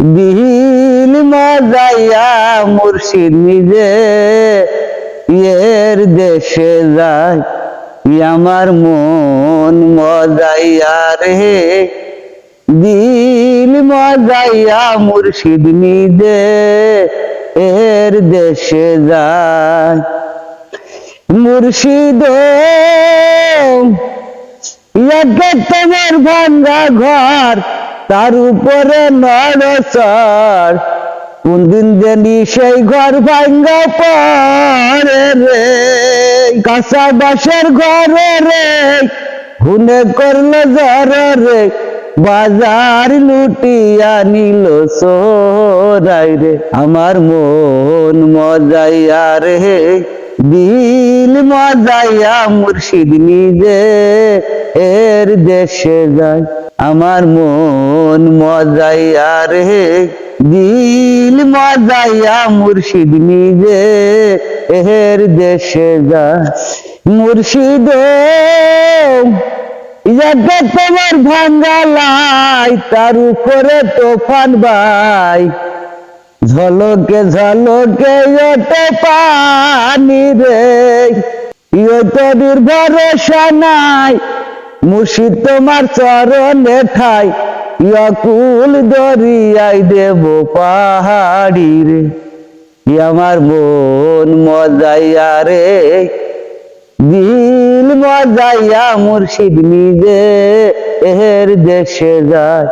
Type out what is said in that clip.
দিল মজাইয়া মুর্শিদ নিজে এর দেশে যায় আমার মন মজাইয়া রে। দিল মজাইয়া মুর্শিদ নিজে, এর দেশে যায়। মুর্শিদ তোমার ভাঙ্গা ঘর তার উপরে নড়সর কোন দিন জানি সেই ঘর ভাঙ্গা পড়ে রে। কাঁচা বাসের ঘরে রে। হুনে করল জ্বর রে। বাজার লুটিয়া নিল সোরাই রে। আমার মন মজাইয়া রে। দিল মজাইয়া মুর্শিদ নিজে। এর দেশে যায়। আমার মন মজাইয়া রে, দিল মজাইয়া মুর্শিদ নিজে এর দেশে যায় মুর্শিদ। ইয়াকে তোমার ভাঙ্গালাই তার উপরে তোফান ভাই ঝলকে ঝলকে ওটে পানি রে ইয়ে তোর ভরসা নাই, মুর্শিদ তোমার চরণে ঠাই। ইয়াকুল দরিয়াই দেব পাহাড়ি রে আমার মন মজাইয়া রে। দিল মজাইয়া মুর্শিদ নিজে এর দেশে যায়।